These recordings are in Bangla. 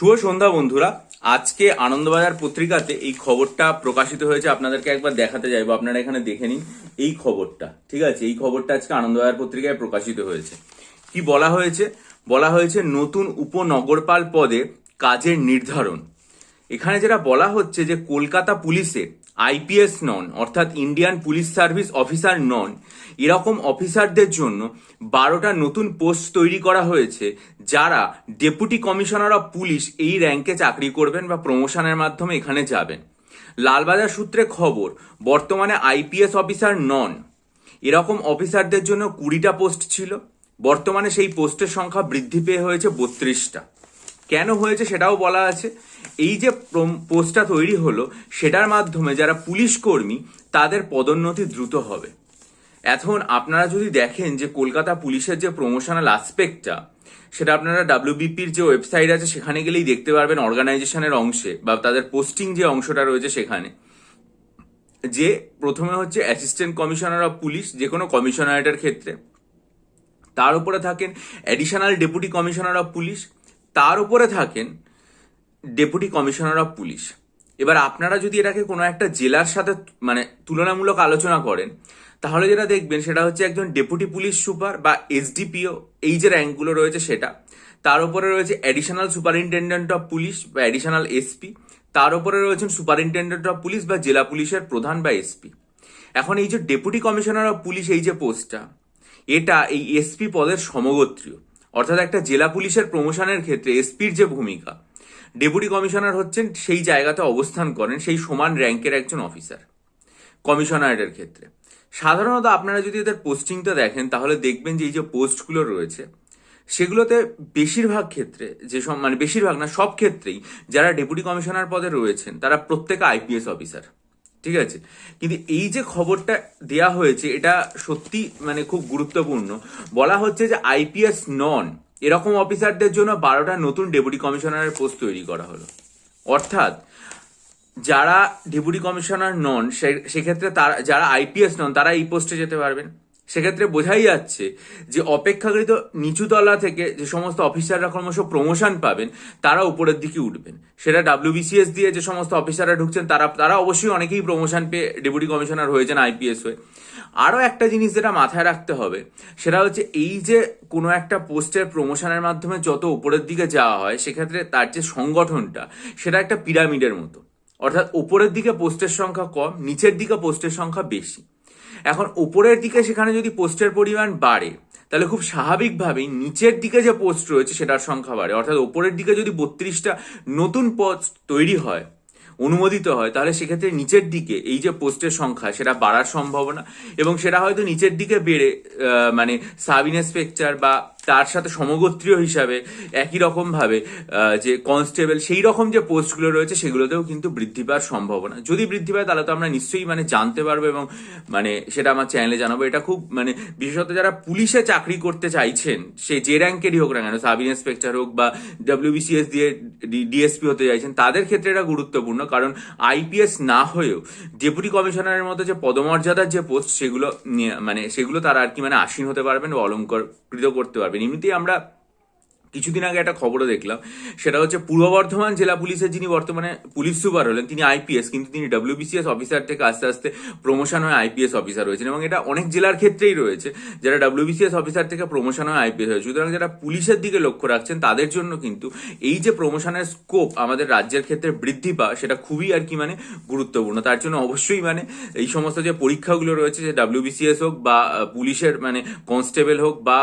শুভ সন্ধ্যা, বন্ধুরা। আজকে আনন্দবাজার পত্রিকাতে এই খবরটা প্রকাশিত হয়েছে। আপনাদেরকে একবার দেখাতে যাইবো। আপনারা এখানে দেখে নিন এই খবরটা। ঠিক আছে? এই খবরটা আজকে আনন্দবাজার পত্রিকায় প্রকাশিত হয়েছে। কি বলা হয়েছে? বলা হয়েছে নতুন উপনগরপাল পদে কাজের নির্ধারণ। এখানে যেটা বলা হচ্ছে যে, কলকাতা পুলিশে আইপিএস নন, অর্থাৎ ইন্ডিয়ান পুলিশ সার্ভিস অফিসার নন। এরকম অফিসারদের জন্য বারোটা নতুন পোস্ট তৈরি করা হয়েছে, যারা ডেপুটি কমিশনার অফ পুলিশ এই র্যাঙ্কে চাকরি করবেন বা প্রমোশনের মাধ্যমে এখানে যাবেন। লালবাজার সূত্রে খবর, বর্তমানে আইপিএস অফিসার নন। এরকম অফিসারদের জন্য কুড়িটা পোস্ট ছিল, বর্তমানে সেই পোস্টের সংখ্যা বৃদ্ধি পেয়ে হয়েছে বত্রিশটা। কেন হয়েছে সেটাও বলা আছে। এই যে পোস্টটা তৈরি হলো সেটার মাধ্যমে যারা পুলিশ কর্মী, তাদের পদোন্নতি দ্রুত হবে। এখন আপনারা যদি দেখেন যে কলকাতা পুলিশের যে প্রমোশনাল আসপেক্টটা সেটা আপনারা ডাব্লিউবিপির যে ওয়েবসাইট আছে, সেখানে গেলেই দেখতে পারবেন অর্গানাইজেশনের অংশে বা তাদের পোস্টিং যে অংশটা রয়েছে সেখানে। যে প্রথমে হচ্ছে অ্যাসিস্ট্যান্ট কমিশনার অফ পুলিশ যে কোনো কমিশনারেটের ক্ষেত্রে। তার উপরে থাকেন additional deputy commissioner of police তার উপরে থাকেন ডেপুটি কমিশনার অফ পুলিশ এবার আপনারা যদি এটাকে কোনো একটা জেলার সাথে মানে তুলনামূলক আলোচনা করেন, তাহলে যেটা দেখবেন সেটা হচ্ছে একজন ডেপুটি পুলিশ সুপার বা এসডিপিও এই যে র্যাঙ্কগুলো রয়েছে সেটা। তার উপরে রয়েছে অ্যাডিশনাল সুপারিনটেন্ডেন্ট অফ পুলিশ বা অ্যাডিশনাল এসপি তার উপরে রয়েছেন সুপারিনটেন্ডেন্ট অফ পুলিশ বা জেলা পুলিশের প্রধান বা এসপি এখন এই যে ডেপুটি কমিশনার অফ পুলিশ এই যে পোস্টটা, এটা এই এসপি পদের সমগোত্রীয়। অর্থাৎ একটা জেলা পুলিশের প্রমোশনের ক্ষেত্রে এসপির যে ভূমিকা ডেপুটি কমিশনার হচ্ছেন, সেই জায়গাতে অবস্থান করেন, সেই সমান র্যাঙ্কের একজন অফিসার কমিশনারেটের ক্ষেত্রে। সাধারণত আপনারা যদি এদের পোস্টিংটা দেখেন, তাহলে দেখবেন যে এই যে পোস্টগুলো রয়েছে, সেগুলোতে বেশিরভাগ ক্ষেত্রে যে সব মানে বেশিরভাগ না, সব ক্ষেত্রেই যারা ডেপুটি কমিশনার পদে রয়েছেন, তারা প্রত্যেকে আইপিএস অফিসার ঠিক আছে? কিন্তু এই যে খবরটা দেয়া হয়েছে, এটা সত্যি মানে খুব গুরুত্বপূর্ণ। বলা হচ্ছে যে আইপিএস নন এরকম অফিসারদের জন্য বারোটা নতুন ডেপুটি কমিশনারের পোস্ট তৈরি করা হলো। অর্থাৎ, যারা ডেপুটি কমিশনার নন সেক্ষেত্রে তারা, যারা আইপিএস নন, তারা এই পোস্টে যেতে পারবেন। সেক্ষেত্রে বোঝাই যাচ্ছে যে অপেক্ষাকৃত নিচু তলা থেকে যে সমস্ত অফিসাররা ক্রমশ প্রমোশন পাবেন, তারা উপরের দিকে উঠবেন। সেটা ডাব্লিউবিসিএস দিয়ে যে সমস্ত অফিসাররা ঢুকছেন, তারা তারা অবশ্যই অনেকেই প্রমোশন পেয়ে ডেপুটি কমিশনার হয়েছেন আইপিএস হয়ে। আরও একটা জিনিস যেটা মাথায় রাখতে হবে, সেটা হচ্ছে এই যে কোনো একটা পোস্টের প্রমোশনের মাধ্যমে যত উপরের দিকে যাওয়া হয়, সেক্ষেত্রে তার যে সংগঠনটা, সেটা একটা পিরামিডের মতো। অর্থাৎ উপরের দিকে পোস্টের সংখ্যা কম, নিচের দিকে পোস্টের সংখ্যা বেশি। এখন উপরের দিকে সেখানে যদি পোস্টের পরিমাণ বাড়ে, তাহলে খুব স্বাভাবিকভাবেই নিচের দিকে যে পোস্ট রয়েছে সেটার সংখ্যা বাড়ে। অর্থাৎ ওপরের দিকে যদি বত্রিশটা নতুন পোস্ট তৈরি হয়, অনুমোদিত হয়, তাহলে সেক্ষেত্রে নিচের দিকে এই যে পোস্টের সংখ্যা, সেটা বাড়ার সম্ভাবনা এবং সেটা হয়তো নিচের দিকে বেড়ে মানে সাব ইন্সপেক্টর বা তার সাথে সমগোত্রীয় হিসাবে একই রকম ভাবে যে কনস্টেবল সেই রকম যে পোস্টগুলো রয়েছে সেগুলোতেও কিন্তু বৃদ্ধি পাওয়ার সম্ভাবনা। যদি বৃদ্ধি পায় তাহলে তো আমরা নিশ্চয়ই মানে জানতে পারব এবং মানে সেটা আমার চ্যানেলে জানাব। এটা খুব মানে বিশেষত যারা পুলিশে চাকরি করতে চাইছেন, সে যে র্যাঙ্কেরই হোক না কেন, সাব ইন্সপেক্টর হোক বা ডাব্লিউবিসিএস দিয়ে ডিএসপি হতে চাইছেন, তাদের ক্ষেত্রে এটা গুরুত্বপূর্ণ। কারণ আইপিএস না হয়েও ডেপুটি কমিশনারের মতো যে পদমর্যাদার যে পোস্ট সেগুলো মানে সেগুলো তারা আর কি মানে আসীন হতে পারবেন বা অলঙ্কৃত করতে পারবেন। এমনিতেই আমরা কিছুদিন আগে একটা খবরও দেখলাম, সেটা হচ্ছে পূর্ব বর্ধমান জেলা পুলিশের যিনি বর্তমানে পুলিশ সুপার হলেন, তিনি আইপিএস, কিন্তু তিনি ডব্লিউবিসিএস অফিসার থেকে আস্তে আস্তে প্রমোশন হয়ে আইপিএস অফিসার হয়েছেন এবং এটা অনেক জেলার ক্ষেত্রেই রয়েছে, যারা ডব্লিউবিসিএস অফিসার থেকে প্রমোশন হয়ে আইপিএস হয়েছে। সুতরাং যারা পুলিশের দিকে লক্ষ্য রাখছেন, তাদের জন্য কিন্তু এই যে প্রমোশনের স্কোপ আমাদের রাজ্যের ক্ষেত্রে বৃদ্ধি পাওয়া, সেটা খুবই আর কি মানে গুরুত্বপূর্ণ। তার জন্য অবশ্যই মানে এই সমস্ত যে পরীক্ষাগুলো রয়েছে যে ডাব্লিউবিসিএস হোক বা পুলিশের মানে কনস্টেবল হোক বা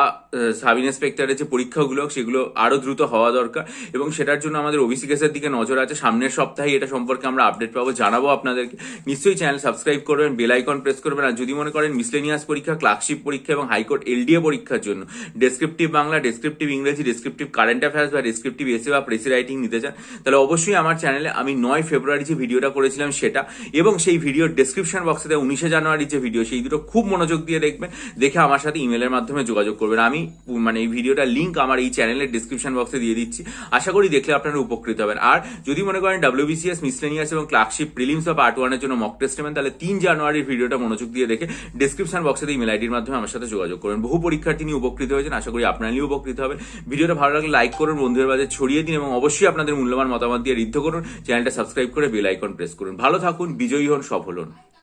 সাব ইন্সপেক্টরের যে পরীক্ষাগুলো হোক, সেগুলো আরও দ্রুত হওয়া দরকার। এবং সেটার জন্য আমাদের ওবিসি কেসের দিকে নজর আছে। সামনের সপ্তাহে এটা সম্পর্কে আমরা আপডেট পাবো, জানাব আপনাদেরকে। নিশ্চয়ই চ্যানেল সাবস্ক্রাইব করবেন বেল আইকন প্রেস করবেন। আর যদি মনে করেন মিসলেনিয়াস পরীক্ষা ক্লার্কশিপ পরীক্ষা এবং হাইকোর্ট এলডিএ পরীক্ষার জন্য ডেসক্রিপটিভ বাংলা ডেসক্রিপটিভ ইংরেজি ডেসক্রিপটিভ কারেন্ট অ্যাফেয়ার্স বা ডেসক্রিপটিভ এসে বা প্রেসি রাইটিং নিতে চান, তাহলে অবশ্যই আমার চ্যানেলে আমি নয় ফেব্রুয়ারি যে ভিডিওটা করেছিলাম সেটা এবং সেই ভিডিওর ডেসক্রিপশন বক্সে দেওয়া উনিশে জানুয়ারি যে ভিডিও সেই দুটো খুব মনোযোগ দিয়ে দেখবেন। দেখে আমার সাথে ইমেলের মাধ্যমে যোগাযোগ করবেন। আমি মানে এই ভিডিওটার লিঙ্ক আমার এই চ্যানেলে লিঙ্কটা ডিসক্রিপশন বক্সে দিয়ে দিচ্ছি। আশা করি দেখলে আপনারা উপকৃত হবেন। আর যদি মনে করেন ডাব্লিউবিসিএস মিসলেনিয়াস এবং ক্লার্কশিপ প্রিলিমস বা পার্ট ওয়ানের জন্য মক টেস্ট নেবেন, তাহলে তিন জানুয়ারির ভিডিওটা মনোযোগ দিয়ে দেখে ডিসক্রিপশন বক্সে দিয়ে ইমেল আইডির মাধ্যমে আমার সাথে যোগাযোগ করবেন বহু পরীক্ষার্থী নিয়ে উপকৃত হয়েছেন, আশা করি আপনারা নিয়ে উপকৃত হবেন। ভিডিওটা ভালো লাগলে লাইক করুন, বন্ধুদের মাঝে ছড়িয়ে দিন এবং অবশ্যই আপনাদের মূল্যবান মতামত দিয়ে ঋদ্ধ করুন। চ্যানেলটা সাবস্ক্রাইব করে বেল আইকন প্রেস করুন। ভালো থাকুন, বিজয়ী হন, সফল হন।